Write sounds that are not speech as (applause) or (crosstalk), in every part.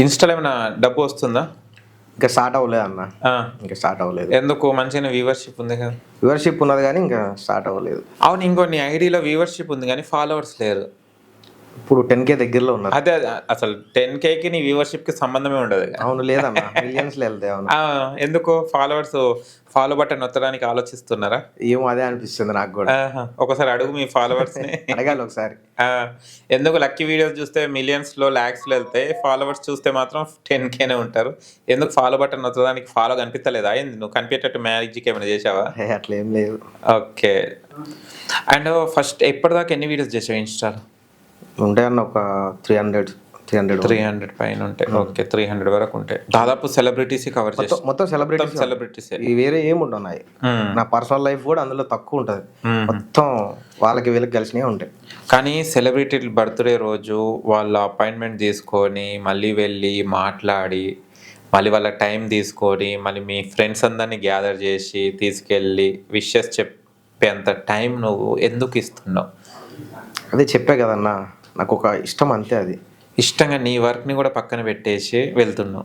ఇన్స్టాలో ఏమైనా డబ్బు వస్తుందా? ఇంకా స్టార్ట్ అవ్వలేదు అన్న. ఇంకా స్టార్ట్ అవ్వలేదు. ఎందుకు? మంచిగా వ్యూవర్షిప్ ఉంది కదా. వ్యూవర్షిప్ ఉన్నది కానీ ఇంకా స్టార్ట్ అవ్వలేదు. అవును ఇంకో నీ ఐడిలో వ్యూవర్షిప్ ఉంది కానీ ఫాలోవర్స్ లేరు. ఇప్పుడు టెన్ కే దగ్గరలో ఉన్నారు. అదే అసలు టెన్ కేకి నీ వ్యూవర్షిప్కి సంబంధమే ఉండదు. అవును లేదన్న మిలియన్స్లో వెళ్తాయి అవును. ఎందుకు? ఫాలోవర్స్ ఫాలో బటన్ నొత్తడానికి ఆలోచిస్తున్నారా? ఏమో అదే అనిపిస్తుంది నాకు కూడా. ఒకసారి అడుగు మీ ఫాలోవర్స్ని అడగాలి ఒకసారి. ఎందుకు లక్కీ వీడియోస్ చూస్తే మిలియన్స్లో లాక్స్లో వెళ్తాయి ఫాలోవర్స్ చూస్తే మాత్రం టెన్ కేనే ఉంటారు. ఎందుకు ఫాలో బటన్ నొత్తడానికి ఫాలో కనిపించలేదా ఏంది నువ్వు కనిపించేటట్టు మ్యాజిక్ ఏమైనా చేసావా అట్లా ఏం లేదు. ఓకే. అండ్ ఫస్ట్ ఎప్పటిదాకా ఎన్ని వీడియోస్ చేసావు ఇన్స్టాలో? ఉంటాయి అన్న ఒక three hundred three hundred three hundred పైన ఉంటాయి. ఓకే త్రీ హండ్రెడ్ వరకు ఉంటాయి. దాదాపు సెలబ్రిటీస్ కవర్ చేస్తాం మొత్తం సెలబ్రిటీ సెలబ్రిటీస్ ఈ వేరే ఏమి ఉన్నాయి నా పర్సనల్ లైఫ్ కూడా అందులో తక్కువ ఉంటుంది. మొత్తం వాళ్ళకి వీళ్ళకి కలిసినవి ఉంటాయి. కానీ సెలబ్రిటీ బర్త్డే రోజు వాళ్ళ అపాయింట్మెంట్ తీసుకొని మళ్ళీ వెళ్ళి మాట్లాడి మళ్ళీ వాళ్ళ టైం తీసుకొని మళ్ళీ మీ ఫ్రెండ్స్ అందరినీ గ్యాదర్ చేసి తీసుకెళ్ళి విషెస్ చెప్పేంత టైం నువ్వు ఎందుకు ఇస్తున్నావు? అదే చెప్పే కదన్న. నాకు ఒక ఇష్టం అంతే అది. ఇష్టంగా నీ వర్క్ని కూడా పక్కన పెట్టేసి వెళ్తున్నావు.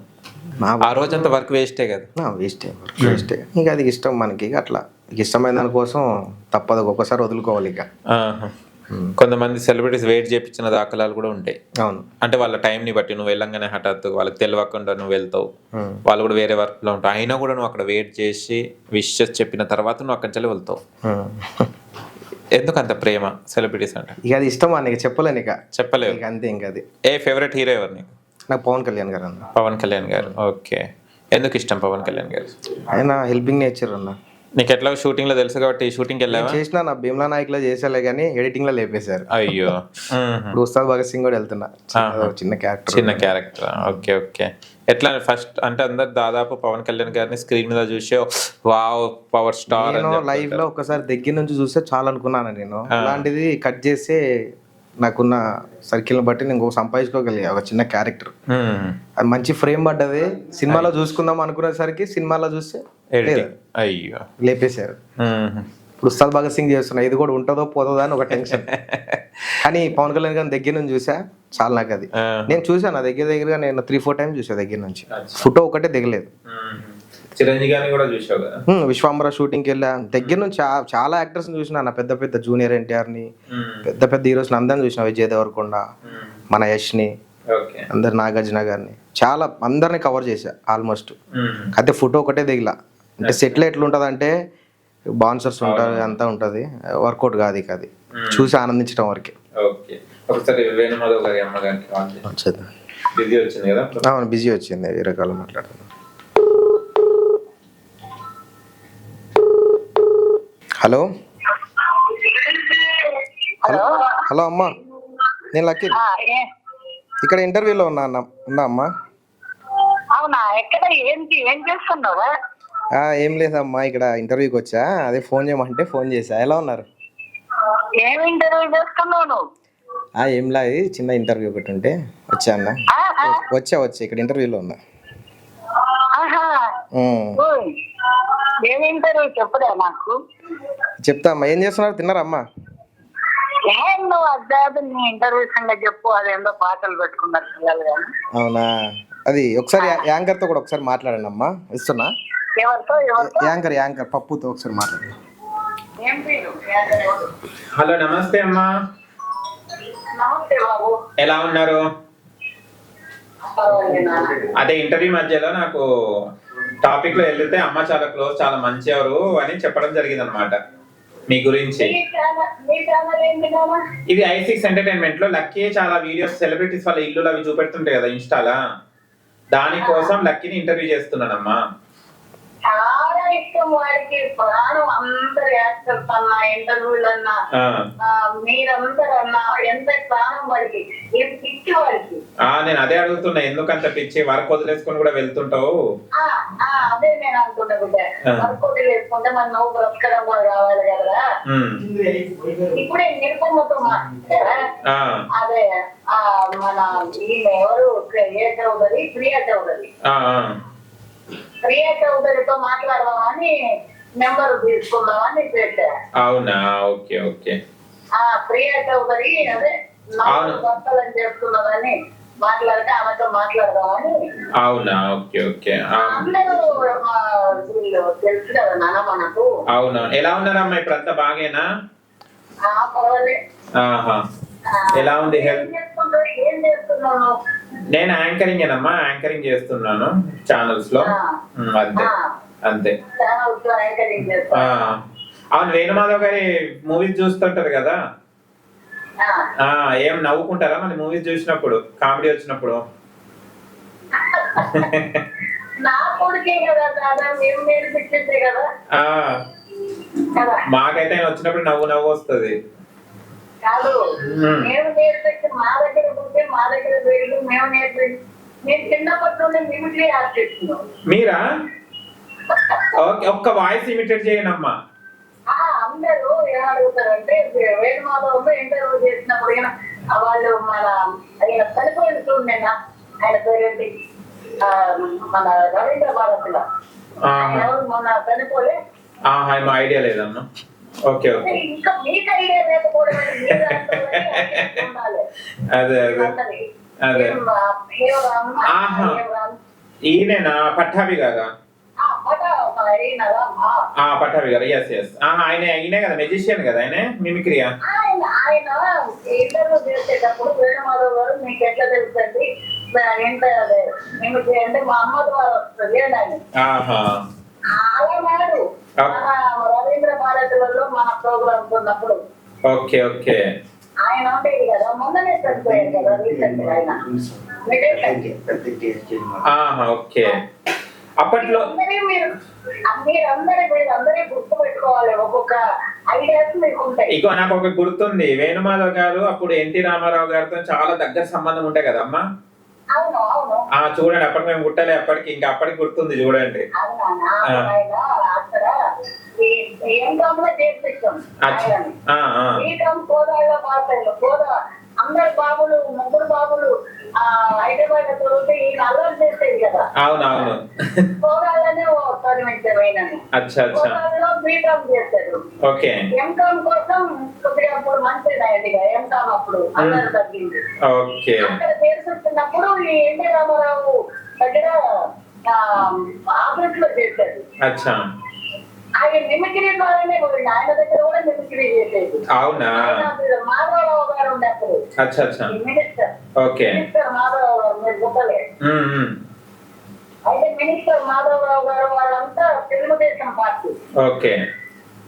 నా ఆ రోజంతా వర్క్ వేస్టే కదా. నా వేస్టే వేస్టే. ఇంకా అది ఇష్టం మనకి అట్లా. ఇష్టమైన దానికోసం తప్పదు ఒక్కొక్కసారి వదులుకోవాలి ఇక. ఆహా. కొంతమంది సెలబ్రిటీస్ వెయిట్ చేయించిన దాఖలాలు కూడా ఉంటాయి. అవును. అంటే వాళ్ళ టైంని బట్టి నువ్వు వెళ్ళంగానే హఠాత్తు వాళ్ళకి తెలియకుండా నువ్వు వెళ్తావు. వాళ్ళు కూడా వేరే వర్క్లో ఉంటావు అయినా కూడా నువ్వు అక్కడ వెయిట్ చేసి విషెస్ చెప్పిన తర్వాత నువ్వు అక్కడి నుంచి వెళ్తావు. ఉమ్. ఎందుకు అంత ప్రేమ సెలబ్రిటీస్ అంటే? ఇక అది ఇష్టం అని చెప్పలేను ఇక. చెప్పలేవు. ఇక అంతే ఇంకా అది. ఏ ఫేవరెట్ హీరో ఎవరు నీకు? నాకు పవన్ కళ్యాణ్ గారు అన్న. పవన్ కళ్యాణ్ గారు. ఓకే. ఎందుకు ఇష్టం పవన్ కళ్యాణ్ గారు? ఆయన హెల్పింగ్ నేచర్ అన్న. నీకు ఎట్లా షూటింగ్లో తెలుసు కాబట్టి షూటింగ్కి వెళ్ళావా? చేసిన నా భీమ్లా నాయక్లో చేసేలే కానీ ఎడిటింగ్లో లేపేశారు. అయ్యో. ఇప్పుడు ఉస్తాద్ భగత్ సింగ్ కూడా వెళ్తున్నా. చిన్న- చిన్న క్యారెక్టర్ చిన్న క్యారెక్టర్ ఓకే ఓకే. ఎట్లా ఫస్ట్ అంటే అందరు దాదాపు పవన్ కళ్యాణ్ గారిని స్క్రీన్ మీద చూసే వావ్ పవర్ స్టార్ నేను లైవ్లో ఒకసారి దగ్గర నుంచి చూస్తే చాలా అనుకున్నాను నేను. అలాంటిది కట్ చేసి నాకున్న సర్కిల్ బట్టి నేను సంపాదించుకోగలిగా ఒక చిన్న క్యారెక్టర్ అది మంచి ఫ్రేమ్ పడ్డది. సినిమాలో చూసుకుందాం అనుకునేసరికి సినిమాలో చూస్తే అయ్యో. లేపేశారు. ఇప్పుడు ఉస్తాద్ భగత్ సింగ్ చేస్తున్నా ఇది కూడా ఉంటుందో పోతుందో అని ఒక టెన్షన్ (laughs) కానీ పవన్ కళ్యాణ్ గారిని దగ్గర నుంచి చూసా చాలా నాకు అది. నేను చూసాను నా దగ్గర దగ్గరగా నేను త్రీ ఫోర్ టైమ్స్ చూసా దగ్గర నుంచి. ఫోటో ఒకటే దిగలేదు. మ్మ్. చిరంజీవి గారిని కూడా చూసావు కదా? హ్మ్, విశ్వాంబర షూటింగ్కి వెళ్ళా. దగ్గర నుంచి చాలా యాక్టర్స్ చూసిన నా పెద్ద పెద్ద జూనియర్ ఎన్టీఆర్ని. పెద్ద పెద్ద హీరోస్ అందరిని చూసిన విజయ్ దేవరకొండ. మన యష్ని ఓకే. అందరు నాగార్జున గారిని. చాలా అందరిని కవర్ చేశా ఆల్మోస్ట్. అయితే ఫోటో ఒకటే దిగల. అంటే సెట్లో ఎట్లా ఉంటుంది అంటే బాన్సర్స్ ఉంటారు అంతా ఉంటుంది. వర్కౌట్ కాదు ఇక అది. చూసి ఆనందించడం వరకే. ఓకే. ఒకసారి వేణుమాధవ్ గారి అమ్మగారికి కాల్ చేసి వచ్చేది బిజీ వచ్చింది కదా? అవును బిజీ వచ్చింది వేరే కాలం మాట్లాడుతున్నాను హలో? హలో. హలో అమ్మా. నేను లక్కీ. ఇక్కడ ఇంటర్వ్యూలో ఉన్నా అన్న ఉన్నా అమ్మా. అవునా? ఎక్కడ? ఏంటి? ఏం చేస్తున్నావు? ఆ, ఏం లేదమ్మా ఇక్కడ ఇంటర్వ్యూకి వచ్చా. అదే ఫోన్ చేయమంటే ఫోన్ చేసా ఎలా ఉన్నారు? ఏం ఇంటర్వ్యూ చేస్తున్నావు నువ్వు ఆ, ఏం లా ఇది చిన్న ఇంటర్వ్యూ ఒకటి ఉంటే వచ్చా అన్న? వచ్చా వచ్చా ఇక్కడ ఇంటర్వ్యూలో ఉన్నా. చెప్తా అమ్మా ఏం చేస్తున్నారు? తిన్నారా అమ్మా? ఏం నువ్వు అద్దాదు నీ ఇంటర్వ్యూ సంగతి చెప్పు అదేందో పాటలు పెట్టుకున్నారు పిల్లలు కానీ అవునా? అది ఒకసారి యా- యాంకర్తో కూడా ఒకసారి మాట్లాడండి అమ్మా. ఇస్తున్నా? యాంకర్ యాంకర్ పప్పుతో ఒకసారి మాట్లాడండి ఏం పేరు? హలో నమస్తే అమ్మా. ఎలా ఉన్నారు. అదే ఇంటర్వ్యూ మధ్యలో నాకు టాపిక్లో వెళ్తే అమ్మ చాలా క్లోజ్ చాలా మంచి ఎవరు అని చెప్పడం జరిగింది అనమాట మీ గురించి ఇది ఐ సిక్స్ ఎంటర్టైన్మెంట్లో లక్కీ చాలా వీడియోస్ సెలబ్రిటీస్ వాళ్ళ ఇల్లు అవి చూపెడుతుంటాయి కదా ఇన్స్టాలా. దానికోసం లక్కీని ఇంటర్వ్యూ చేస్తున్నానమ్మా. ఇష్టం వాడికి ప్రాణం అందరు యాక్టర్స్ అన్నా ఇంటర్వ్యూలు అన్నా మీరందరూ అన్నా ఎంత ప్రాణం వాడికి ఏం పిచ్చి వాడికి. ఆ నేను అదే అడుగుతున్నా ఎందుకంత పిచ్చి? వర్క్ వదిలేసుకొని కూడా వెళ్తుంటావు. ఆ, ఆ, అదే నేను అనుకుంటా బిడ్డ. ఆ. వర్కౌట్ వేసుకుంటే మన నువ్వు బ్రతకడం కూడా కావాలి కదా. ఇప్పుడే నిరుపమ్మతో. అదే ఆ మన ఈమె ఎవరు? ఏ చౌదరి ప్రియా చౌదరి ప్రియా చౌదరితో మాట్లాడదామని నెంబర్ తీసుకుందామని పెట్టా. అవునా? Okay okay. ఆ ప్రియా చౌదరి అదే భర్తలను చేస్తున్నదని మాట్లాడితే ఆమెతో మాట్లాడదామని. అవునా? Okay okay. అందరూ తెలుసు కదా నాన్న మనకు. అవునా ఎలా ఉన్నారమ్మా ఇప్పుడు అంతా? బాగేనా? పర్వాలేదు. ఆహా. ఎలా ఉంది హెల్త్? నేను యాంకరింగ్ అమ్మా యాంకరింగ్ చేస్తున్నాను ఛానల్స్లో అంతే అంతే. అవును వేణుమాధవ్ గారి మూవీస్ చూస్తుంటారు కదా? ఏం నవ్వుకుంటారా మన మూవీస్ చూసినప్పుడు కామెడీ వచ్చినప్పుడు? (laughs) మాకైతే వచ్చినప్పుడు నవ్వు నవ్వు వస్తుంది. కాదు. మ్మ్. నేర్పించి మా దగ్గర పుట్టి మా దగ్గర పెరిగి మేము నేర్పించి నేను చిన్నప్పటి నుండి మిమిక్రీ ఆర్టిస్ట్ మీరా? ఓకే ఒక్క వాయిస్ ఇమిటేట్ చేయండి అమ్మా అందరూ ఏమడుగుతారంటే వేణుమాధవ్ ఇంటర్వ్యూ చేసినప్పుడు వాళ్ళు మన ఆయన చనిపోయిన చూడండి ఆయన పేరేంటి? ఆ, మన రవీంద్ర భారతిలో ఆయన మొన్న చనిపోలే? ఐడియా లేదమ్మా. Okay okay. ఇంకా మీకు ఐడియా లేకపోవడం. (laughs) అదే అదే. అదే. ఆహా. ఈయనేనా? పట్టాభి గారా? పట్టాభి గారు. ఎస్ ఎస్ ఆహా ఆయన ఈయనే కదా మెజిషియన్ కదా ఆయన? మిమిక్రియా ఆయన ఇంటర్వ్యూ చేసేటప్పుడు వేణుమాధవ్ గారు మీకు ఎట్లా తెలుసండి? అంటే మా అమ్మ ద్వారా వస్తుంది అని అలా నాడు మన రవీంద్ర భారతిలో మన ప్రోగ్రామ్స్ ఉన్నప్పుడు. Okay okay. ఆయన ఉండేది కదా మొన్ననే చనిపోయారు కదా రీసెంట్ ఆయన. ఓకే. అప్పట్లో అందరి మీరు మీరందరి మీరు అందరి గుర్తు పెట్టుకోవాలి ఒక్కొక్క ఐడియాస్ మీకు ఉంటాయి ఇగో నాకు ఒక గుర్తుంది. వేణుమాధవ్ గారు అప్పుడు ఎన్టీ రామారావు గారితో చాలా దగ్గర సంబంధం ఉంటాయి కదమ్మా అవును అవును. ఆ చూడండి అప్పటికి మేము పుట్టలే అప్పటికి ఇంకా అప్పటికి గుర్తుంది చూడండి. అక్కడ ఎంకామ్లో చేర్పించాం. బీకామ్ పాస్ అయ్యారు కోదా అందరు బాబులు ముగ్గురు బాబులు ఆ హైదరాబాద్ చదివితే ఈయన అల్లరి చేసేది కదా. అవును అవును కోదాళ్ళనే చదివించారు కోదాళ్ళలో బీకామ్ చేశారు ఎంకామ్ కోసం కొద్దిగా అప్పుడు మంచిది అయ్యింది ఎంకామ్ అప్పుడు అందరు తగ్గింది. అక్కడ చేరుస్తున్నప్పుడు ఈ ఎన్టీ రామారావు దగ్గర ఆఫీస్లో చేశారు ఆయన మిమిక్రీ ద్వారానే పోయింది ఆయన దగ్గర కూడా మిమిక్రీ చేసేది. అవునా? మాధవరావు గారు ఉండే అప్పుడు అచ్చా. అచ్చా మినిస్టర్. ఓకే. మినిస్టర్ మాధవరావు గారు మీరు గుర్తలే. అయితే మినిస్టర్ మాధవరావు గారు వాళ్ళంతా తెలుగుదేశం పార్టీ. ఓకే.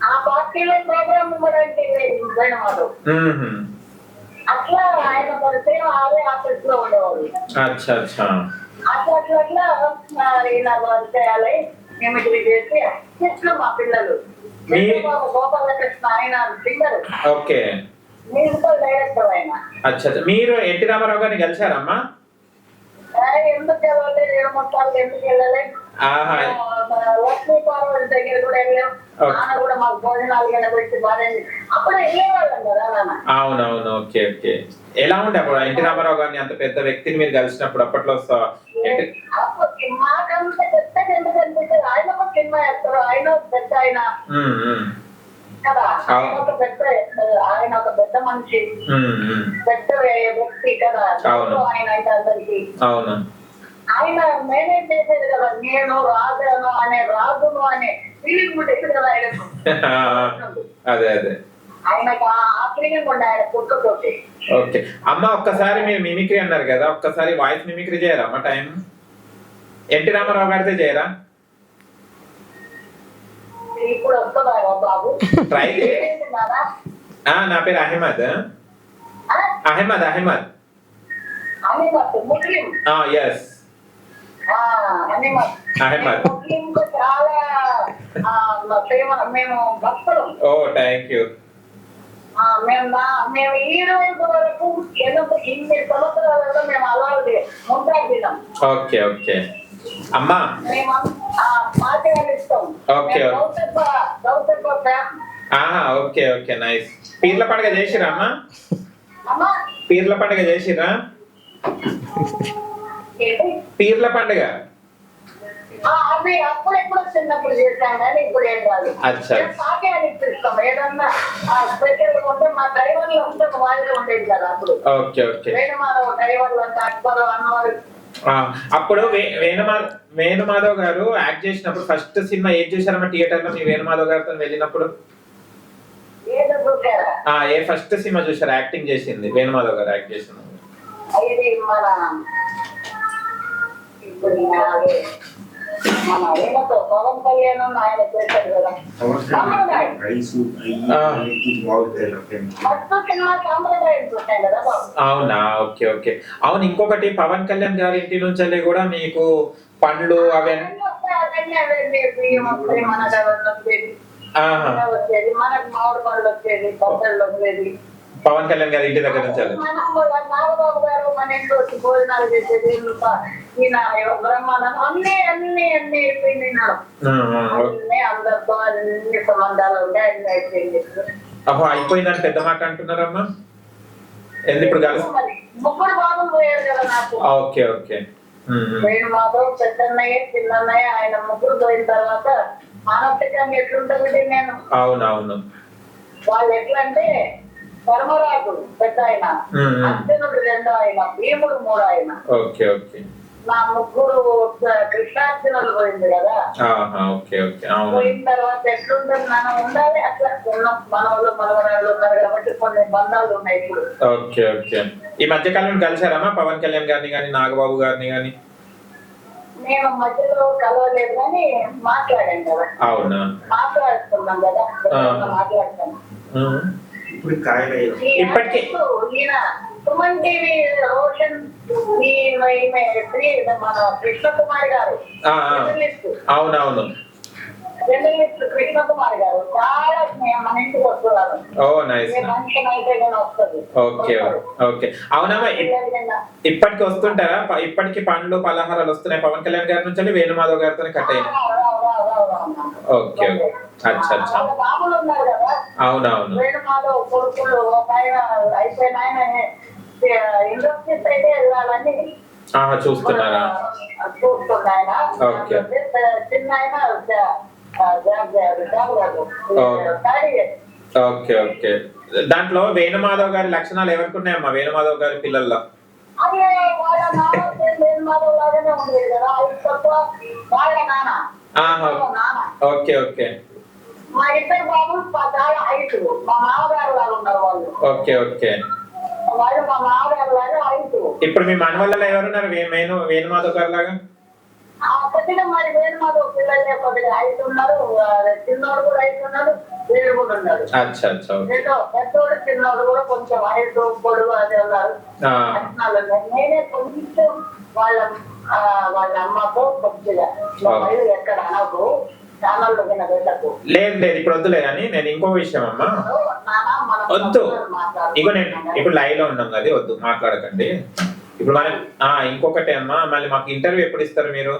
ఆ పార్టీలో ప్రోగ్రామ్ ఇవ్వడానికి వేణు మాధవ్ ఉమ్హు. అట్లా ఆయన పరిచయం ఆరే ఆఫీస్లో ఉండేవాళ్ళు. అచ్చా అచ్చా. అట్లా అట్లా అట్లా నాకు చేసి మా పిల్లలు. గోపాలకృష్ణ ఆయన ఓకే. డైరెక్టర్ ఆయన. అచ్చా అచ్చా. మీరు ఎన్టీ రామారావు గారిని కలిశారమ్మా? ఎందుకు ఎందుకు ఆహా. లక్ష్మీ పార్వతి దగ్గర కూడా వెళ్ళాం. నాన్న కూడా మాకు భోజనాలు కింద పెట్టి బాగా అప్పుడు వెళ్ళేవాళ్ళం కదా నాన్న. అవునవును ఓకే ఓకే. ఎలా ఉండే అప్పుడు? ఎన్టీ రామారావు గారిని అంత పెద్ద వ్యక్తిని మీరు కలిసినప్పుడు అప్పట్లో మాకంత ఎందుకు అనిపిస్తుంది? ఆయన ఒక సినిమా వేస్తారు ఆయన పెద్ద ఆయన. కదా. ఒక పెద్ద ఆయన ఒక పెద్ద మనిషి. ఉమ్, ఉమ్. పెద్ద వ్యక్తి కదా. ఆయన అయితే అందరికి అవును. ఆయన మేనేజ్ చేసేది కదా? నేను రాజాను అనే రాజును అనే ఫీలింగ్ ఉండేది కదా ఆయనకు (laughs) అదే అదే. ఆయనకు ఆ ఫీలింగ్ ఉండే ఆయన పుట్టుతోటి ఓకే. అమ్మ ఒక్కసారి మీరు మిమిక్రీ అన్నారు కదా ఒక్కసారి వాయిస్ మిమిక్రీ చేయరా? అమ్మ టైం ఎన్టీ రామారావు గారితో చేయరా? ఇప్పుడు వస్తుందా బాబు? ట్రై నా పేరు అహ్మద్? అహ్మద్ అహ్మద్. అనిమత్ ముస్లిం. Yes oh thank you. మేము మేము ఈ రోజు వరకు ఎన్నో ఇన్ని సంవత్సరాలలో మేము అలాగే ముందాడినాం ఓకే ఓకే. అమ్మా. ఓకే. Okay okay nice. పీర్ల పండుగ చేసిరా అమ్మా? అమ్మా. పీర్ల పండుగ చేసిరా? పీర్ల పండుగ. అప్పుడు ఎప్పుడు చిన్నప్పుడు చేశాను కానీ ఇప్పుడు ఏం కాదు. ఏదన్నా స్పెషల్ ఉంటే మా డ్రైవర్లు ఉంటే వాళ్ళే ఉండేది కదా అప్పుడు. Okay okay. వేణుమాధవ్ డ్రైవర్లు అంటే అక్బర్ అన్నవారు అప్పుడు వేణుమాధవ్ వేణుమాధవ్ గారు యాక్ట్ చేసినప్పుడు ఫస్ట్ సినిమా ఏం చూసారమ్మా థియేటర్లో మీ వేణుమాధవ్ గారితో వెళ్ళినప్పుడు? ఏ ఫస్ట్ సినిమా చూసారు యాక్టింగ్ చేసింది వేణుమాధవ్ గారు యాక్ట్ చేసింది మన ఇప్పుడు మన వీళ్ళతో పవన్ కళ్యాణ్ ఉన్న ఆయన చేశారు కదా. అవునా? Okay okay. అవును ఇంకొకటి పవన్ కళ్యాణ్ గారి ఇంటి నుంచి కూడా మీకు పండ్లు అవన్నీ మనకు మామిడి పళ్ళు వచ్చేది కొబ్బళ్ళు వచ్చేది పవన్ కళ్యాణ్ గారి ఇంటి దగ్గర నుంచి నాగబాబు గారు మన ఇంట్లో వచ్చి భోజనాలు చేసేది బ్రహ్మాండం అన్ని అన్ని అన్ని అయిపోయింది అన్ని అందరితో అన్ని సంబంధాలు అన్ని అయిపోయింది అహో అయిపోయిందని పెద్ద మాట అంటున్నారమ్మా. ఎందుకు ఇప్పుడు కలిసి ముగ్గురు బాబులు పోయారు కదా నాకు ఓకే ఓకే. నేను మాధవ్ పెద్దన్నయ్య చిన్నన్నయ్య ఆయన ముగ్గురు పోయిన తర్వాత మానసికంగా ఎట్లుంటుంది నేను అవును అవును వాళ్ళు ఎట్లా అంటే ధర్మరాజు పెద్ద ఆయన. అర్జునుడు రెండో ఆయన భీముడు మూడో ఆయన. Okay okay. నా ముగ్గురు కృష్ణార్జునులు పోయింది కదా. పోయిన తర్వాత ఎట్లుంటుంది మనం ఉండాలి అట్లా ఉన్న మనవలు మనవరాళ్ళు ఉన్నారు కాబట్టి కొన్ని బంధాలు ఉన్నాయి ఇప్పుడు. Okay okay. ఈ మధ్య కాలంలో కలిసారమ్మా పవన్ కళ్యాణ్ గారిని కానీ నాగబాబు గారిని కానీ నేను మధ్యలో కలవలేదు కానీ మాట్లాడాను కదా. అవునా? మాట్లాడుతున్నాం కదా. మాట్లాడతాను. ఇప్పుడు కాయలు ఇప్పటికీ- అవునవును. Oh nice. Okay okay. అవునమ్మా ఇప్- ఇప్పటికి వస్తుంటారా? ఇప్పటికి పండ్లు పలహారాలు వస్తున్నాయి. పవన్ కళ్యాణ్ గారి నుంచి వేణుమాధవ్ గారితో కట్ అయినాయి ఓకే అచ్చా అచ్చా. అవునవును. చూస్తున్నారా? ఓకే. చిన్న ఓకే ఓకే. దాంట్లో వేణుమాధవ్ గారి లక్షణాలు ఎవరికి ఉన్నాయమ్మా? వేణుమాధవ్ గారి పిల్లల్లో. Okay okay. Okay okay. ఇప్పుడు మీ మనవళ్ళలో ఎవరున్నారు? వేణు వేణుమాధవ్ గారి లాగా? కొద్దిగా మరి వేరు మాధవ్ పిల్లలే కొద్దిగా హైట్ ఉన్నారు చిన్నోడు కూడా హైట్ ఉన్నాడు వీడు కూడా ఉన్నాడు. పెద్దోడు చిన్నోడు కూడా కొంచెం హైట్ పొడుగు అది ఉన్నారు. నేనే కొంచెం వాళ్ళ వాళ్ళ అమ్మతో కొద్దిగా ఎక్కడ అనకు లేదు లేదు ఇప్పుడు వద్దులే కానీ నేను ఇంకో విషయం అమ్మా. వద్దు. ఇగో నేను ఇప్పుడు లైవ్లో ఉన్నాం కదా వద్దు మాట్లాడకండి. ఇప్పుడు మనం ఇంకొకటి అమ్మా మళ్ళీ మాకు ఇంటర్వ్యూ ఎప్పుడు ఇస్తారు మీరు?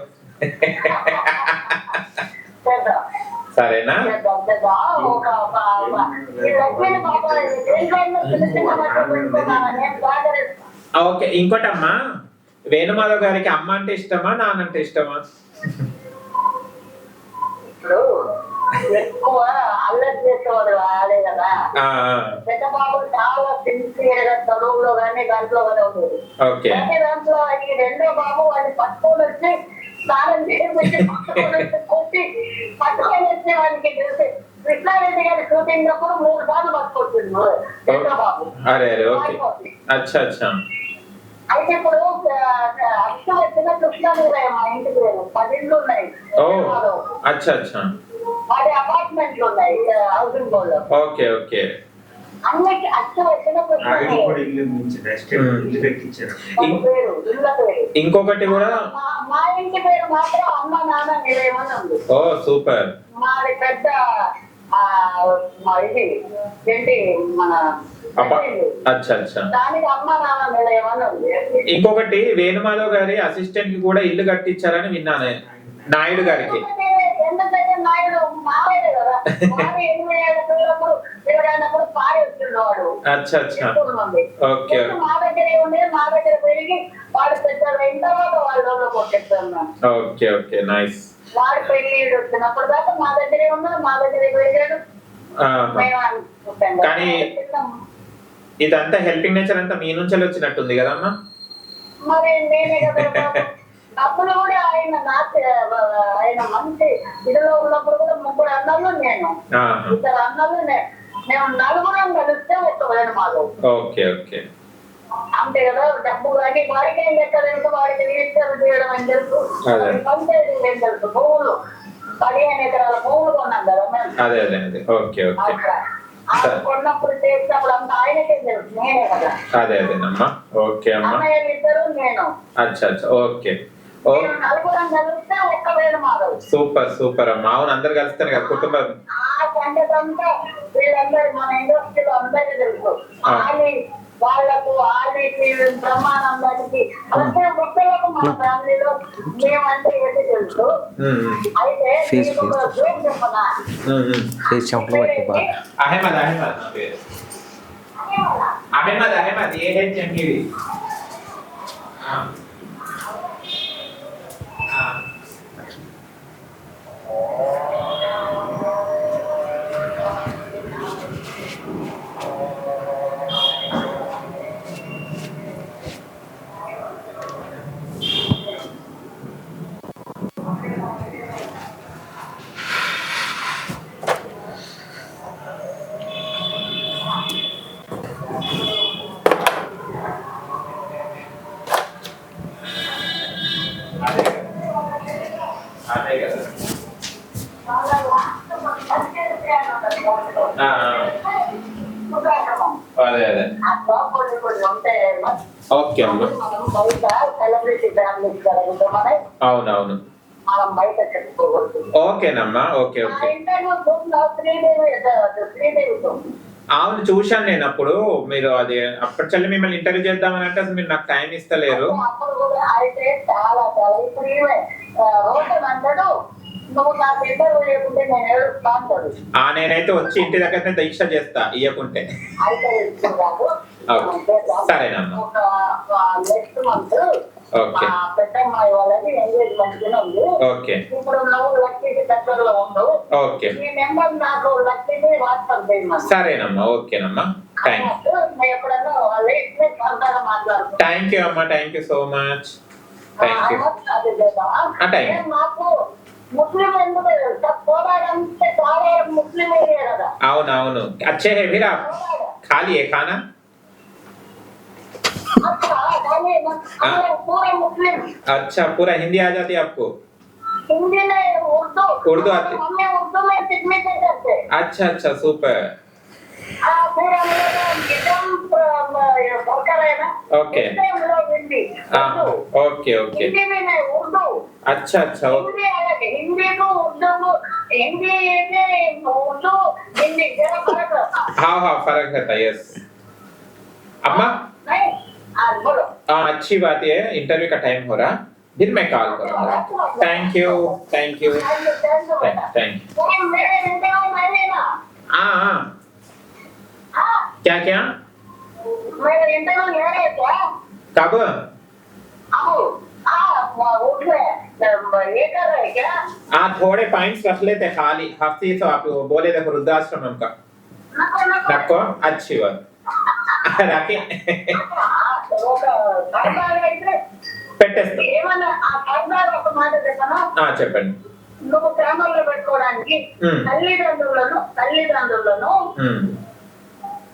సరేనా? ఓకే ఇంకోటి అమ్మా వేణుమాధవ్ గారికి అమ్మ అంటే ఇష్టమా నాన్న అంటే ఇష్టమా? ఎక్కువ అల్లరి చేసేవాడు ఆడే కదా. పెద్ద బాబు చాలా సిన్సియర్గా చదువులో కానీ దాంట్లో కానీ కానీ దాంట్లో ఈ రెండో బాబు వాడిని పట్టుకొని వచ్చి స్నానం చేసి కొట్టి పట్టుకొని వచ్చి వాడికి తెలిసి కృష్ణారెడ్డి గారి షూటింగ్ అప్పుడు మూడు సార్లు పట్టుకొచ్చింది రెండో బాబు. అచ్చా అచ్చా. అయితే ఇప్పుడు వచ్చిన కృష్ణారెడ్డి మా ఇంటికి లేదు పది ఇళ్ళు ఉన్నాయి అచ్చా అచ్చా. వాడి అపార్ట్మెంట్లు ఉన్నాయి హౌసింగ్ బోర్డ్లో. Okay okay. పేరు ఇంకొకటి కూడా మా- మా ఇంటి పేరు మాత్రం అమ్మ నాన్న నిలయమని ఉంది. Oh super. మాది పెద్ద ఆ, మా ఇది ఏంటి మన అబ్బా పెద్ద ఇల్లు. అచ్చా అచ్చా. దానికి అమ్మ నాన్న నిలయమని ఉంది. ఇంకొకటి వేణుమాధవ్ గారి అసిస్టెంట్కి కూడా ఇల్లు కట్టించారని విన్నాను నాయుడు గారికి. అచ్చా అచ్చా. ఓకే మా దగ్గరే మా దగ్గర పెరిగి వాడు పెద్దలు అయిన తర్వాత వాళ్ళలో కొట్టేస్తున్నాను ఓకే ఓకే నైస్. వాడు పెళ్ళి వచ్చినప్పుడు దాకా మా దగ్గరే ఉన్నాడు మా దగ్గరే కానీ ఇదంతా హెల్పింగ్ నేచర్ అంతా మీ నుంచి వచ్చినట్టుంది కదమ్మా? మరి నేనే కదా బాబు. అప్పుడు కూడా ఆయన నాకు ఆయన మంచి ఇదిలో ఉన్నప్పుడు కూడా ముగ్గురు అన్నలు నేను ఆహా. ఇద్దరు అన్నలు నే- మేము నలుగురం కలిస్తే ఒక వేణమాలు ఓకే ఓకే అంతే కదా డబ్బు కానీ వాడికి ఏం లెక్కలేదు వాడికి రిజిస్టర్ చేయడం అని తెలుసు అదే. పంచాయతీ ఏం తెలుసు భూములు పదిహేను ఎకరాల భూములు కొన్నాం కదా మేము అదే అదే అదే ఓకే ఓకే అక్కడ ఆ కొన్నప్పుడు చేసినప్పుడు అంత ఆయనకే తెలుసు నేనే కదా అదే అదేనమ్మా ఓకే అమ్మా అన్నయ్యలు ఇద్దరు నేను అచ్చా అచ్చా ఓకే సూపర్ సూపర్ అమ్మా. అవును అందరు కలిస్తేనే కదా కుటుంబం. ఆ సంగతంతా వీళ్ళందరూ మన ఇండస్ట్రీలో అందరికీ తెలుసు. ఆ. ఆలి వాళ్ళకు ఆలికి బ్రహ్మానందానికి ప్రతి ఒక్కరికి మన ఫ్యామిలీలో మేమంటే తెలుసు. అయితే అహ్మద్ అహ్మద్. అహ్మద్. అహ్మద్ ఏ హెచ్ ఎంగిడి Oh. ఓకే అమ్మా. అవునవును. ఓకేనమ్మా ఓకే ఓకే. అవును చూశాను నేను అప్పుడు. మీరు అది అప్పటి చల్లి మిమ్మల్ని ఇంటర్వ్యూ చేద్దామని అంటే అసలు మీరు నాకు టైం ఇస్తలేరు. నేనైతే వచ్చి ఇంటి దగ్గరనే దీక్ష చేస్తా ఇయ్యకుంటే. ఓకే సరేనమ్మా నెక్స్ట్ మంత్ ఓకే పెట్టమ్మ వాళ్ళకి ఎంగేజ్మెంట్ కూడా ఉంది ఓకే ఇప్పుడు నువ్వు లక్కీకి దగ్గరలో ఉండవు ఓకే ఈ నెంబర్ నాకు లక్కీకి వాట్సాప్ చేయమని సరేనమ్మా ఓకేనమ్మా థ్యాంక్ ఎప్పుడన్నా వాళ్ళు ఇట్లే అంతగా మాట్లాడుతున్నారు థ్యాంక్ యూ అమ్మా thank you so much thank you మాకు ముస్లిం ఎందుకు పోరాడంటే చాలా ముస్లిం అయ్యారు కదా అవునవును అచ్చే హే మీరా ఖాళీ ఏ ఖానా अच्छा पूरे मुस्लिम अच्छा पूरा हिंदी आ जाती है आपको? हिंदी में उर्दू। उर्दू आती- हमें उर्दू में सिग्नेचर करते अच्छा अच्छा सुपर हाँ फिर हम लोग निज़ाम सरकार है ना ओके। हम लोग हिंदी। हाँ ओके ओके हिंदी में नहीं उर्दू। अच्छा अच्छा हिंदी अलग हिंदी को उर्दू को हिंदी है उर्दू हिंदी जरा फ़र्क हाँ। हाँ फ़र्क रहता है यस अम्मा? नहीं। हाँ अच्छी बात है इंटरव्यू का टाइम हो रहा फिर मैं कॉल करूँगा। Thank you thank you thank you हाँ, हाँ। क्या क्या कब? हाँ थोड़े पॉइंट्स रख लेते खाली। हफ़्ते तो आप बोले थे वृद्धाश्रम का रखो अच्छी बात। (laughs) रखें। పెట్టేస్తా. చెప్పండి. నువ్వు గ్రామంలో పెట్టుకోవడానికి. తల్లిదండ్రులను తల్లిదండ్రులను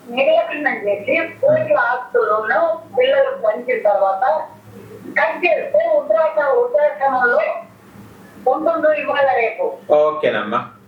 నిర్లక్ష్యం చేసి పూర్తి ఆస్తులను పిల్లలు పంచిన తర్వాత కట్ చేస్తే ఉత్తరాఖ ఉత్తరాఖంలో ఉంటుందో ఇవాళ రేపు? ఓకేనమ్మా.